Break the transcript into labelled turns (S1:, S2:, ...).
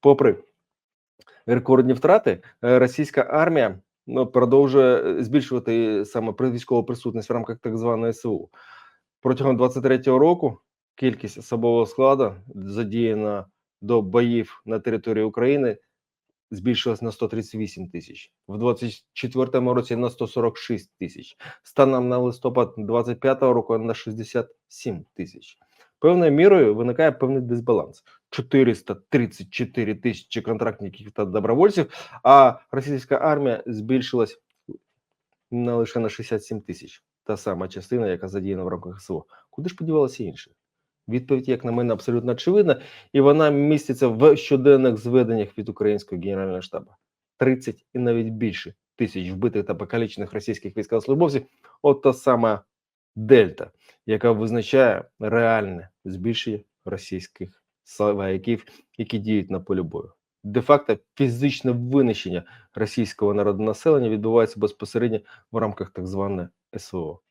S1: попри рекордні втрати, е, російська армія ну, продовжує е, збільшувати саме військову присутність в рамках так званої СУ. Протягом 23-го року кількість особового складу задіяна до боїв на території України збільшилась на 138 тисяч, в 24-му році на 146 тисяч, станом на листопад 25-го року на 67 тисяч. Певною мірою виникає певний дисбаланс. 434 тисячі контрактників та добровольців, а російська армія збільшилась на лише на 67 тисяч. Та сама частина, яка задіяна в рамках СВО. Куди ж подівалися інші? Відповідь, як на мене, абсолютно очевидна, і вона міститься в щоденних зведеннях від українського генерального штабу. 30 і навіть більше тисяч вбитих та покалічених російських військовослужбовців. От та сама дельта, яка визначає реальне збільшення російських вояків, які діють на полі бою. Де-факто фізичне винищення російського народонаселення відбувається безпосередньо в рамках так званої СВО.